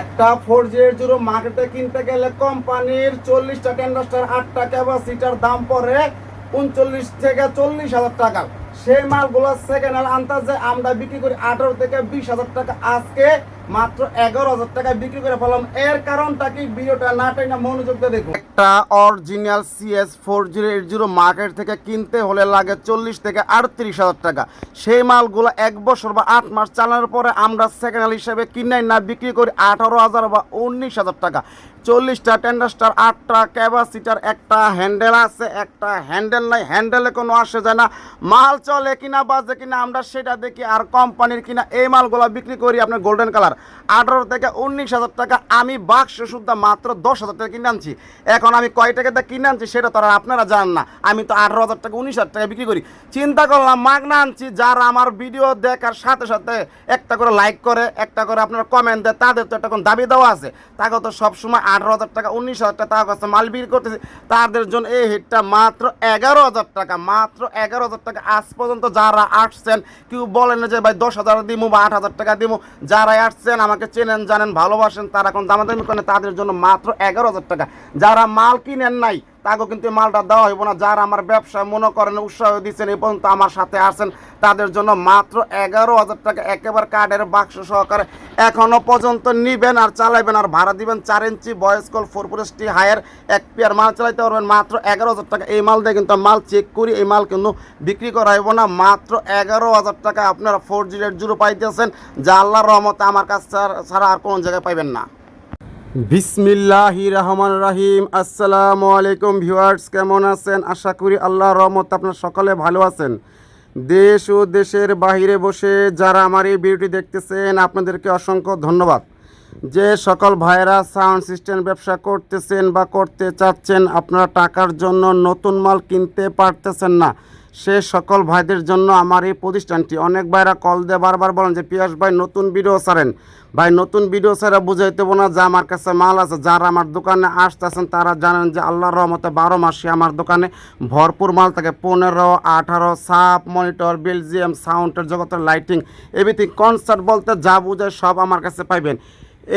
একটা four zero zero মার্কেটে কিনতে গেলে কোম্পানির চল্লিশটা টেন্ডাস্টার আটটা ক্যাপাসিটার দাম পড়ে উনচল্লিশ থেকে চল্লিশ হাজার টাকা। সেই মালগুলো সেকেন্ড হ্যান্ড আনতাজে আমরা বিক্রি করি আঠারো থেকে বিশ হাজার টাকা। আজকে মাত্র এগারো হাজার টাকা বিক্রি করে ফেলাম। এর কারণটা কি? ভিডিওটা না টাইনা মনোযোগ দিয়ে দেখুন। একটা original CS four zero eight zero market থেকে কিনতে হলে লাগে চল্লিশ থেকে আটত্রিশ হাজার টাকা। সেই মালগুলো এক বছর বা আট মাস চালানোর পরে আমরা সেকেন্ড হ্যান্ড হিসেবে কিনে না, বিক্রি করি আঠারো হাজার বা উনিশ হাজার টাকা। চল্লিশটা টেন্ডাস্টার আটটা ক্যাপাসিটার একটা হ্যান্ডেল আছে, একটা হ্যান্ডেল নাই হ্যান্ডেলে কোনো আসে যায় না। মাল চলে কিনা, বাজে কিনা, আমরা সেটা দেখি আর কোম্পানির কিনা এই মালগুলো বিক্রি করি আপনার গোল্ডেন কালার আঠারো থেকে উনিশ হাজার টাকা। আমি বাক্স শুদ্ধ মাত্র দশ হাজার টাকা কিনে আনছি। এখন আমি কয় টাকাতে কিনে আনছি সেটা তো আপনারা জানেন না। আমি তো আঠারো হাজার টাকা, উনিশ হাজার টাকা বিক্রি করি। চিন্তা করলাম, মাগনা আনছি। যারা আমার ভিডিও দেখার সাথে সাথে একটা করে লাইক করে, একটা করে আপনারা কমেন্ট দেয়, তাদের তো একটা কোনো দাবি দেওয়া আছে। তাকে তো সবসময় আঠারো হাজার টাকা, উনিশ হাজার টাকা তার কাছে মাল বিক্রি করতেছে। তাদের জন্য এই হিটটা মাত্র এগারো হাজার টাকা, মাত্র এগারো হাজার টাকা। আজ পর্যন্ত যারা আসছেন, কেউ বলেন যে, ভাই, দশ হাজার দিমু বা আট হাজার টাকা দিমু। যারা আসছেন আমাকে চেনেন, জানেন, ভালোবাসেন, তারা এখন দামাদামি করেন, তাদের জন্য মাত্র এগারো হাজার টাকা। যারা মাল কিনেন নাই তাকেও কিন্তু মালটা দেওয়া হইব না। যারা আমার ব্যবসায় মনে করেন, উৎসাহ দিচ্ছেন এই পর্যন্ত আমার সাথে আসেন তাদের জন্য মাত্র এগারো হাজার টাকা একেবারে কার্ডের বাক্স সহকারে এখনও পর্যন্ত নিবেন আর চালাইবেন আর ভাড়া দিবেন চার ইঞ্চি বয়েস কল ফোর পুরেসটি হায়ার এক পেয়ার মাল চালাইতে পারবেন। মাত্র এগারো হাজার টাকা এই মাল দিয়ে কিন্তু মাল চেক করি, এই মাল কিন্তু বিক্রি করা হইব না। মাত্র এগারো হাজার টাকা আপনারা ফোর জিরো এইট জিরো পাইতেছেন, যা আল্লাহর রহমতে আমার কাছে ছাড়া আর কোনো জায়গায় পাইবেন না। বিসমিল্লাহি রহমান রাহিম। আসসালামু আলাইকুম ভিউয়ার্স, কেমন আছেন? আশা করি আল্লাহর রহমত আপনার সকলে ভালো আছেন। দেশ ও দেশের বাইরে বসে যারা আমার এই ভিডিওটি দেখতেছেন, আপনাদেরকে অসংখ্য ধন্যবাদ। যে সকল ভাইরা সাউন্ড সিস্টেম ব্যবসা করতেছেন বা করতে চাচ্ছেন, আপনারা টাকার জন্য নতুন মাল কিনতে পারতেছেন না। সে সকল ভাইদের জন্য আমার এই প্রতিষ্ঠানটি। অনেক ভাইরা কল দিয়ে বারবার বলেন যে, পিয়াস ভাই, নতুন ভিডিও ছাড়েন। ভাই, নতুন ভিডিও ছাড়া বুঝাইতে না যে, আমার কাছে মাল আছে। যারা আমার দোকানে আসতেছেন, তারা জানেন যে, আল্লাহর রহমতে বারো মাসে আমার দোকানে ভরপুর মাল থাকে। পনেরো, আঠারো, সাপ, মনিটর, বেলজিয়াম, সাউন্ডের জগতের লাইটিং, এভরিথিং, কনসার্ট বলতে যা বুঝায় সব আমার কাছে পাইবেন।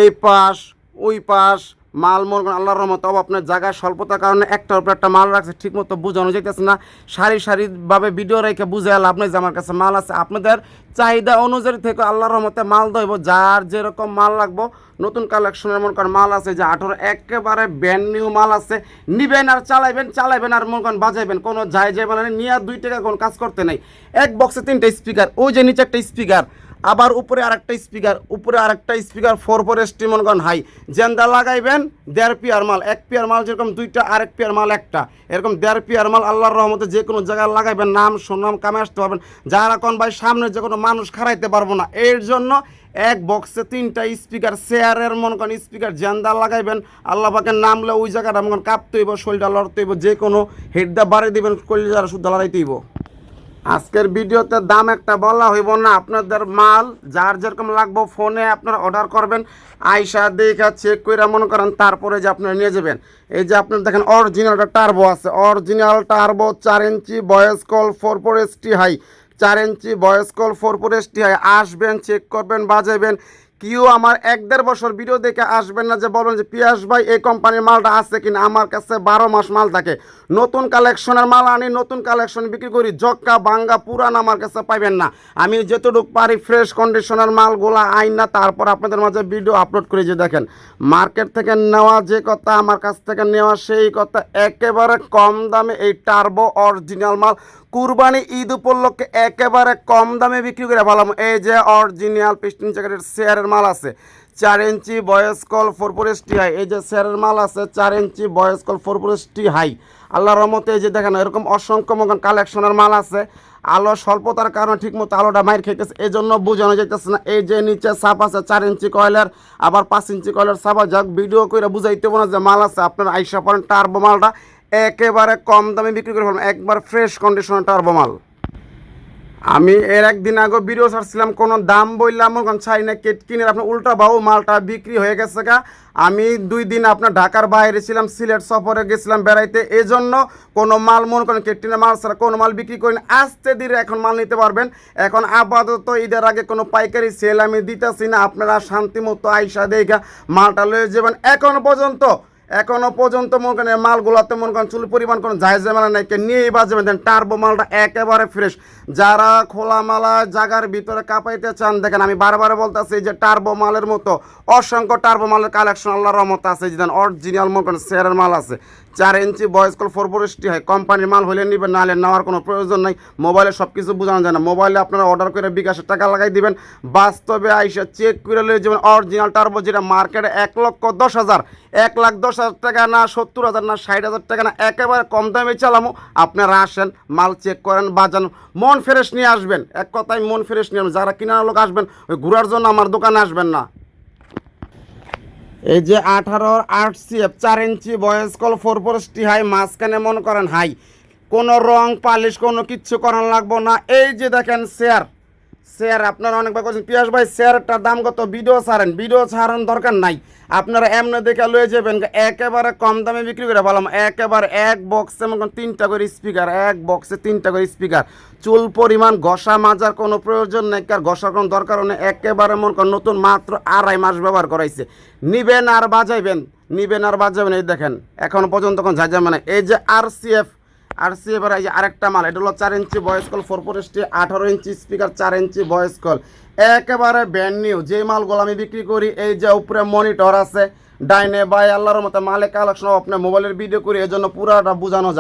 এই পাশ, ওই পাশ মাল মনে আল্লাহর রহমত অব আপনার জায়গায় স্বল্পতার কারণে একটার উপর একটা মাল রাখছে ঠিক মতো বোঝানো যেতেছে না। সারি সারিভাবে ভিডিও রেখে বুঝে লাভ নেই যে আমার কাছে মাল আছে। আপনাদের চাহিদা অনুযায়ী থেকে আল্লাহর রহমতে মাল দইব যার যেরকম মাল লাগবো নতুন কালেকশনের মনে করেন মাল আছে, যে আঠারো একেবারে ব্যান্ড নিউ মাল আছে। নিবেন আর চালাইবেন চালাইবেন আর মনে করেন বাজাইবেন, কোনো যায় যায় মানে নিয়ে দুই টাকা কোনো কাজ করতে নেই। এক বক্সে তিনটা স্পিকার ওই যে নিচে একটা স্পিকার আবার উপরে আরেকটা স্পিকার, উপরে আরেকটা স্পিকার ফোর ফোর এস মনে করেন হাই জেন্দা লাগাইবেন, দেড় পিয়ার মাল, এক পিয়ার মাল যেরকম দুইটা, আরেক পিয়ার মাল একটা। এরকম দেড় পিয়ার মাল আল্লাহর রহমতে যে কোনো জায়গায় লাগাইবেন, নাম, সুনাম, কামে আসতে পারবেন। যারা কোন ভাই সামনে যে কোনো মানুষ খারাইতে পারব না। এর জন্য এক বক্সে তিনটা স্পিকার চেয়ারের মনে করেন স্পিকার জেন্দা লাগাইবেন। আল্লাহ পাকের নামলে ওই জায়গাটা মনে করেন কাঁপতে হইব, শরীরটা লড়তে হইব, যে কোনো হেডটা বাড়িয়ে দিবেন, কলিজারা শুদ্ধ লড়াইতে হইব। আজকের ভিডিওতে দাম একটা বলা হইব না। আপনাদের মাল যার যেরকম লাগবো ফোনে আপনারা অর্ডার করবেন। আইসা দেখা চেক করে মনে করেন, তারপরে যে আপনারা নিয়ে যাবেন। এই যে আপনার দেখেন অরিজিনালটা টার্বো আছে। অরিজিনাল টার্বো চার ইঞ্চি voice coil four four S T high চার ইঞ্চি voice coil four four S T high আসবেন চেক করবেন, বাজাইবেন। কেউ আমার এক দেড় বছর ভিডিও দেখে আসবেন না যে বলবেন যে, পিয়াস ভাই, এই কোম্পানির মালটা আছে কিনা? আমার কাছে বারো মাস মাল থাকে। নতুন কালেকশনের মাল আনি, নতুন কালেকশন বিক্রি করি জক্কা বাঙ্গা পুরান আমার কাছে পাইবেন না। আমি যতটুকু পারি ফ্রেশ কন্ডিশনের মালগুলা আইন না, তারপর আপনাদের মাঝে ভিডিও আপলোড করে যে দেখেন মার্কেট থেকে নেওয়া যে কথা, আমার কাছ থেকে নেওয়া সেই কথা, একেবারে কম দামে এই টার্বো অরিজিনাল মাল। কুরবানি ঈদ উপলক্ষে একেবারে কম দামে বিক্রি করে ভালো এই যে অরিজিনাল পিস্টিন জ্যাকেটের শেয়ারের মাল আছে। চার ইঞ্চি বয়েস কল টি হাই। এই যে শেয়ারের মাল আছে, চার ইঞ্চি বয়েস কল টি হাই। আল্লাহ রহমতে এই যে দেখেন, এরকম অসংখ্য মতন কালেকশনের মাল আছে। আলো স্বল্পতার কারণে ঠিকমতো আলোটা মাইর খেতেছে এই জন্য বোঝানো যাইতেছে না। এই যে নিচে সাপ আছে, চার ইঞ্চি কয়লার, আবার পাঁচ ইঞ্চি কয়লার সাপ যাক, ভিডিও করে বুঝাইতে না যে মাল আছে। আপনার আইসা পড়েন টার্বো মালটা, একেবারে কম দামে বিক্রি করে একবার ফ্রেশ কন্ডিশনের টার্বো মাল। আমি এর একদিন আগে ভিডিও ছাড়ছিলাম, কোনো দাম বললাম চাই না কেট কিনে আপনার উল্টা বাবু মালটা বিক্রি হয়ে গেছে গা। আমি দুই দিন আপনার ঢাকার বাইরে ছিলাম, সিলেট সফরে গেছিলাম বেড়াইতে এই জন্য কোনো মাল মনে করেন কেটিনে মাল ছাড়া কোনো মাল বিক্রি করি আসতে ধীরে এখন মাল নিতে পারবেন। এখন আপাতত ঈদের আগে কোনো পাইকারি সেল আমি দিতেছি না, আপনারা শান্তি মতো আইসা দেখা মালটা লয়ে যাবেন। এখন পর্যন্ত এখনও পর্যন্ত মনে করেন মালগুলোতে মনে করেন চুল পরিমাণ কোনো জায়জ মানে নাই। নিয়েই বাজে দেন টার্বো মালটা একেবারে ফ্রেশ যারা খোলা মালা জাগার ভিতরে কাঁপাইতে চান, দেখেন আমি বারবার বলতেছি যে টার্বো মালের মতো অসংখ্য টার্বো মালের কালেকশন আল্লাহ রহমত আছে। যে অরিজিনাল মনে করেন মাল আছে। চার ইঞ্চি বয়স কল ফোর ফোরটি হয়। কোম্পানির মাল হলে নেবেন নাহলে নেওয়ার কোনো প্রয়োজন নাই। মোবাইলে সব কিছু বোঝানো যায় না। মোবাইলে আপনারা অর্ডার করে বিকাশের টাকা লাগাই দিবেন। বাস্তবে আইসা চেক করে লয়ে যাবেন। অরিজিনাল টার্বো যেটা মার্কেটে এক লক্ষ দশ হাজার। এক লাখ দশ হাজার টাকা না, সত্তর হাজার না, ষাট হাজার টাকা না, একেবারে কম দামে চালামো। আপনারা আসেন, মাল চেক করেন, বাজান। মন ফ্রেশ নিয়ে আসবেন। এক কথায় মন ফ্রেশ নিয়ে। যারা কিনার লোক আসবেন ওই ঘোরার জন্য আমার দোকানে আসবেন না। এই যে আঠারোর আট সিএফ, চার ইঞ্চি voice coil, four forty high, মাঝখানে মনে করেন হাই। কোনো রং পালিশ, কোনো কিচ্ছু করার লাগবো না। এই যে দেখেন শেয়ার। শেয়ার আপনারা অনেকবার বলছেন পিয়াস ভাই শেয়ারটার দাম কত ভিডিও ছাড়েন। ভিডিও ছাড়ান দরকার নাই। আপনারা এমনি দেখে লয়ে যাবেন, একেবারে কম দামে বিক্রি করে বললাম একেবারে এক বক্সে মনে তিনটা করে স্পিকার এক বক্সে তিনটা করে স্পিকার চুল পরিমাণ, ঘষা মাজার কোনো প্রয়োজন নেই, কার ঘষার কোনো দরকার নেই। একেবারে মনে করেন নতুন, মাত্র আড়াই মাস ব্যবহার করাইছে। নিবেন আর বাজাইবেন, নিবেন আর বাজাবেন এই দেখেন, এখন পর্যন্ত কোনো ঝাঁঝা মানে। এই যে R C F R C এবার এই যে আরেকটা মাল, এটা হলো চার ইঞ্চি voice coil four four ST আঠারো ইঞ্চি স্পিকার চার ইঞ্চি ভয়েস কল একেবারে ব্যান্ড নিউ যে মালগুলো আমি বিক্রি করি, এই যে উপরে মনিটর আছে, ডাইনে বাই আল্লাহর মতো মালে কালেকশন আপনার মোবাইলের ভিডিও করি এই জন্য পুরাটা বোঝানো যায়।